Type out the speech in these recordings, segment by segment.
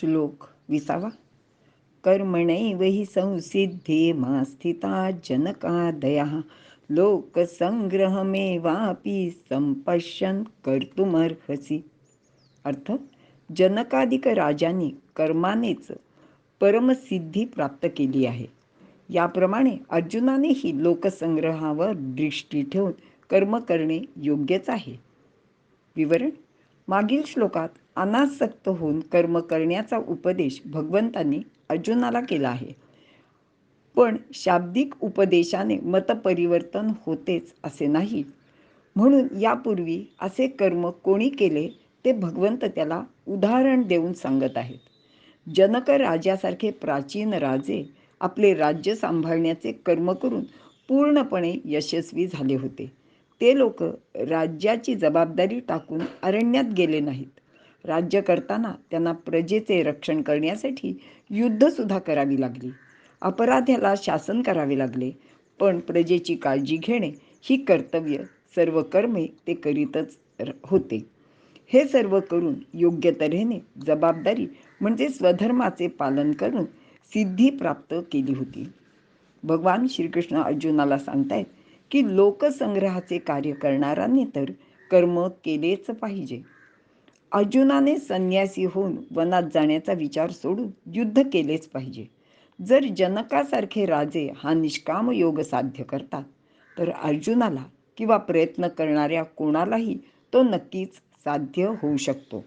श्लोक विसावा. कर्मणैव हि संसिद्धे मा स्थिता जनकादया लोकसंग्रहमेवापि संपश्यन कर्तुमर्हसी. अर्थ जनकाधिक राजांनी कर्मानेच परमसिद्धी प्राप्त केली आहे. याप्रमाणे अर्जुनानेही लोकसंग्रहावर दृष्टी ठेवून कर्म करणे योग्यच आहे. विवरण मागील श्लोकात अनासक्त होऊन कर्म करण्याचा उपदेश भगवंतांनी अर्जुनाला केला आहे. पण शाब्दिक उपदेशाने मतपरिवर्तन होतेच असे नाही. म्हणून यापूर्वी असे कर्म कोणी केले ते भगवंत त्याला उदाहरण देऊन सांगत आहेत. जनक राजासारखे प्राचीन राजे आपले राज्य सांभाळण्याचे कर्म करून पूर्णपणे यशस्वी झाले होते. ते लोक राज्याची जबाबदारी टाकून अरण्यात गेले नाहीत. राज्य करताना त्यांना प्रजेचे रक्षण करण्यासाठी युद्धसुद्धा करावी लागली. अपराध्याला शासन करावे लागले. पण प्रजेची काळजी घेणे ही कर्तव्य सर्व कर्मे ते करीतच होते. हे सर्व करून योग्य तऱ्हेने जबाबदारी म्हणजे स्वधर्माचे पालन करून सिद्धी प्राप्त केली होती. भगवान श्रीकृष्ण अर्जुनाला सांगतायत की लोकसंग्रहाचे कार्य करणाऱ्यांनी तर कर्म केलेच पाहिजे. अर्जुनाने संन्यासी होऊन वनात जाण्याचा विचार सोडून युद्ध केलेच पाहिजे. जर जनकासारखे राजे हा निष्काम योग साध्य करतात तर अर्जुनाला किंवा प्रयत्न करणाऱ्या कोणालाही तो नक्कीच साध्य होऊ शकतो.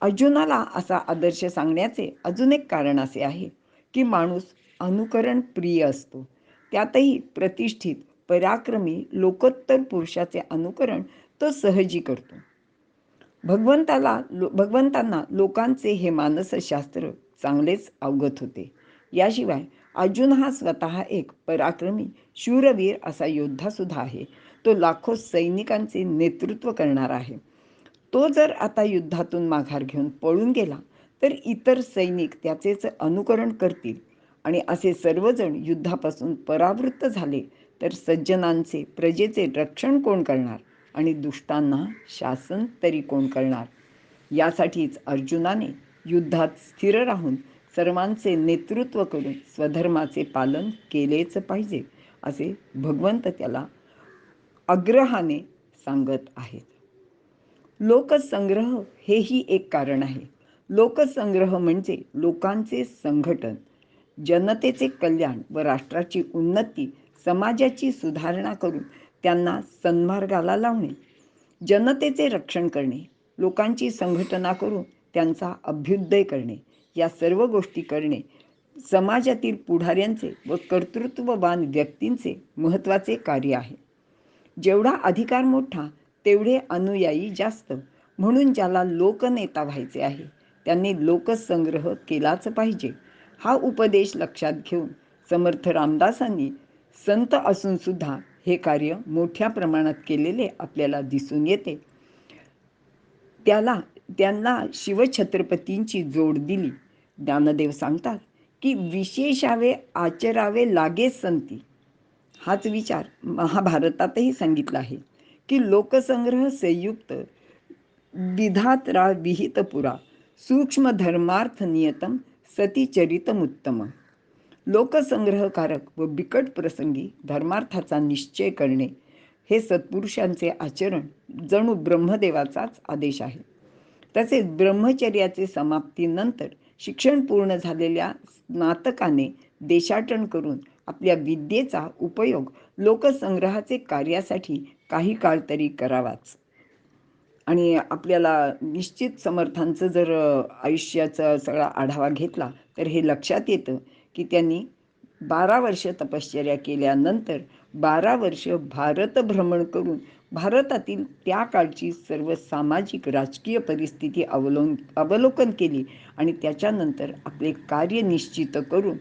अर्जुनाला असा आदर्श सांगण्याचे अजून एक कारण असे आहे की माणूस अनुकरण प्रिय असतो. त्यातही प्रतिष्ठित पराक्रमी लोकोत्तर पुरुषाचे अनुकरण तो सहजी करतो. भगवंताला लो भगवंतांना लोकांचे हे मानसशास्त्र चांगलेच अवगत होते. याशिवाय अर्जुन हा स्वतः एक पराक्रमी शूरवीर असा योद्धा सुद्धा आहे. तो लाखो सैनिकांचे नेतृत्व करणार आहे. तो जर आता युद्धातून माघार घेऊन पळून गेला तर इतर सैनिक त्याचेच अनुकरण करतील आणि असे सर्वजण युद्धापासून परावृत्त झाले तर सज्जनांचे प्रजेचे रक्षण कोण करणार आणि दुष्टांना शासन तरी कोण करणार? यासाठीच अर्जुनाने युद्धात स्थिर राहून सर्वांचे नेतृत्व करून स्वधर्माचे पालन केलेच पाहिजे असे भगवंत त्याला अग्रहाने सांगत आहेत. लोकसंग्रह हेही एक कारण आहे. लोकसंग्रह म्हणजे लोकांचे संघटन जनतेचे कल्याण व राष्ट्राची उन्नती समाजाची सुधारणा करून त्यांना सन्मार्गाला लावणे जनतेचे रक्षण करणे लोकांची संघटना करून त्यांचा अभ्युदय करणे या सर्व गोष्टी करणे समाजातील पुढाऱ्यांचे व कर्तृत्ववान व्यक्तींचे महत्त्वाचे कार्य आहे. जेवढा अधिकार मोठा तेवढे अनुयायी जास्त म्हणून ज्याला लोकनेता व्हायचे आहे त्यांनी लोकसंग्रह केलाच पाहिजे. हा उपदेश लक्षात घेऊन समर्थ रामदासांनी संत असून सुद्धा हे कार्य मोठ्या प्रमाणात केलेले आपल्याला दिसून येते. त्याला त्यांना शिवछत्रपतींची जोड दिली. ज्ञानदेव सांगतात की विशेषावे आचरावे लागे संती. हाच विचार महाभारतातही सांगितला आहे की लोकसंग्रह संयुक्त विधात्रा विहितपुरा सूक्ष्म धर्मार्थ नियतम सतीचरितमुत्तम. लोकसंग्रहकारक व बिकट प्रसंगी धर्मार्थाचा निश्चय करणे हे सत्पुरुषांचे आचरण जणू ब्रह्मदेवाचाच आदेश आहे. तसेच ब्रह्मचर्याचे समाप्तीनंतर शिक्षण पूर्ण झालेल्या स्नातकाने देशाटन करून आपल्या विद्येचा उपयोग लोकसंग्रहाचे कार्यासाठी काही काळ तरी करावाच. आणि आपल्याला निश्चित समर्थांचं जर आयुष्याचा सगळा आढावा घेतला तर हे लक्षात येतं की त्यांनी बारा वर्ष तपश्चर्या केल्यानंतर बारा वर्ष भारत भ्रमण करून भारतातील त्या काळची सर्व सामाजिक राजकीय परिस्थिती अवलोन अवलोकन केली आणि त्याच्यानंतर आपले कार्य निश्चित करून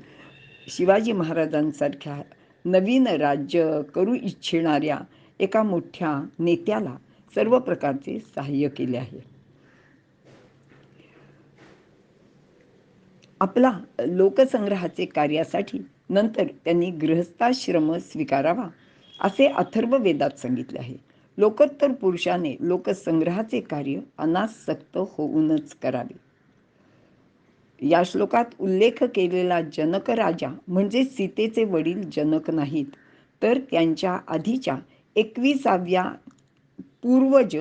शिवाजी महाराजांसारख्या नवीन राज्य करू इच्छिणाऱ्या एका मोठ्या नेत्याला सर्व प्रकारचे सहाय्य केले आहे. आपला लोकसंग्रहाचे कार्यासाठी नंतर त्यांनी गृहस्थाश्रम स्वीकारावा असे अथर्व वेदात सांगितले आहे. लोकोत्तर पुरुषाने लोकसंग्रहाचे कार्य अनासक्त होऊनच करावे. या श्लोकात उल्लेख केलेला जनक राजा म्हणजे सीतेचे वडील जनक नाहीत तर त्यांच्या आधीच्या एकविसाव्या पूर्वज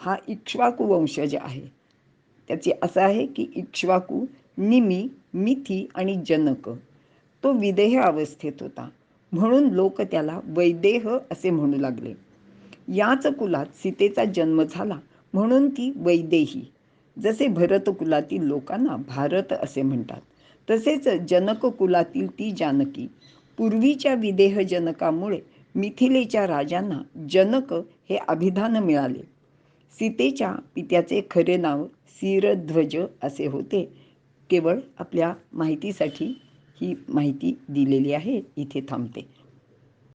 हा इक्ष्वाकू वंशज आहे. त्याचे असं आहे की इक्ष्वाकू निमी मिथी आणि जनक. तो विदेह अवस्थेत होता. म्हणून लोक त्याला वैदेह असे म्हणू लागले. याच कुलात सीतेचा जन्म झाला. म्हणून ती वैदेही. जसे भरत कुलातील लोकांना भारत असे म्हणतात तसेच जनक कुलातील ती जानकी. पूर्वीच्या विदेह जनकामुळे मिथिलेच्या राजांना जनक हे अभिधान मिळाले. सीतेच्या पित्याचे खरे नाव सिरध्वज असे होते. केवळ आपल्या माहितीसाठी ही माहिती दिलेली आहे इथे थांबते.